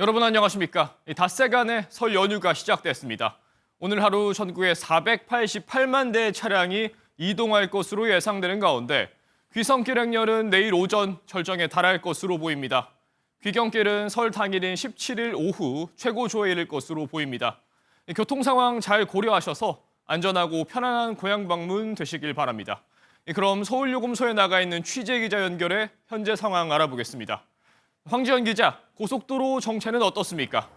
여러분 안녕하십니까? 이 닷새간의 설 연휴가 시작됐습니다. 오늘 하루 전국에 488만 대의 차량이 이동할 것으로 예상되는 가운데 귀성길 행렬은 내일 오전 절정에 달할 것으로 보입니다. 귀경길은 설 당일인 17일 오후 최고 이를 것으로 보입니다. 이 교통 상황 잘 고려하셔서 안전하고 편안한 고향 방문 되시길 바랍니다. 이 그럼 서울요금소에 나가 있는 취재 기자 연결해 현재 상황 알아보겠습니다. 황지연 기자, 고속도로 정체는 어떻습니까?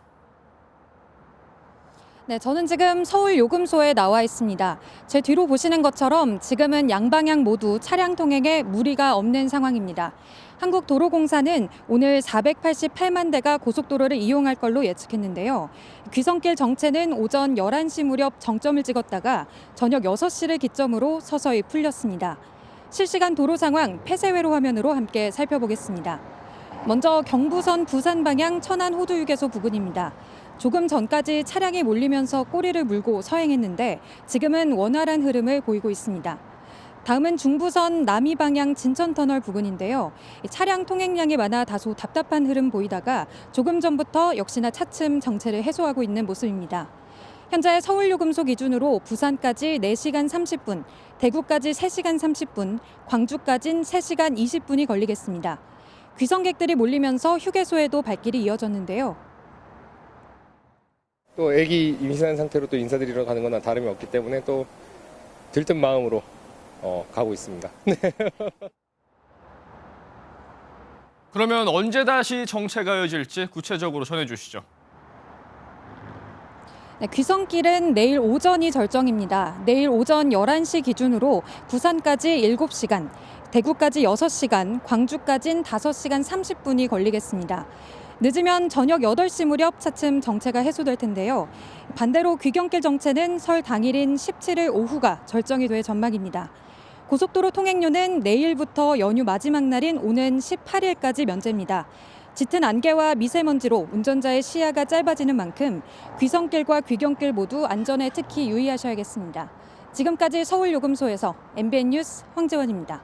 네, 저는 지금 서울 요금소에 나와 있습니다. 제 뒤로 보시는 것처럼 지금은 양방향 모두 차량 통행에 무리가 없는 상황입니다. 한국도로공사는 오늘 488만 대가 고속도로를 이용할 걸로 예측했는데요. 귀성길 정체는 오전 11시 무렵 정점을 찍었다가 저녁 6시를 기점으로 서서히 풀렸습니다. 실시간 도로 상황 폐쇄회로 화면으로 함께 살펴보겠습니다. 먼저 경부선 부산 방향 천안 호두휴게소 부근입니다. 조금 전까지 차량이 몰리면서 꼬리를 물고 서행했는데 지금은 원활한 흐름을 보이고 있습니다. 다음은 중부선 남이 방향 진천터널 부근인데요. 이 차량 통행량이 많아 다소 답답한 흐름 보이다가 조금 전부터 역시나 차츰 정체를 해소하고 있는 모습입니다. 현재 서울 요금소 기준으로 부산까지 4시간 30분, 대구까지 3시간 30분, 광주까진 3시간 20분이 걸리겠습니다. 귀성객들이 몰리면서 휴게소에도 발길이 이어졌는데요. 또 애기 임신한 상태로 또 인사드리러 가는 거나 다름이 없기 때문에 또 들뜬 마음으로 어, 가고 있습니다. 그러면 언제 다시 정체가 이어질지 구체적으로 전해주시죠. 네, 귀성길은 내일 오전이 절정입니다. 내일 오전 11시 기준으로 부산까지 7시간, 대구까지 6시간, 광주까진 5시간 30분이 걸리겠습니다. 늦으면 저녁 8시 무렵 차츰 정체가 해소될 텐데요. 반대로 귀경길 정체는 설 당일인 17일 오후가 절정이 될 전망입니다. 고속도로 통행료는 내일부터 연휴 마지막 날인 오는 18일까지 면제입니다. 짙은 안개와 미세먼지로 운전자의 시야가 짧아지는 만큼 귀성길과 귀경길 모두 안전에 특히 유의하셔야겠습니다. 지금까지 서울요금소에서 MBN 뉴스 황재원입니다.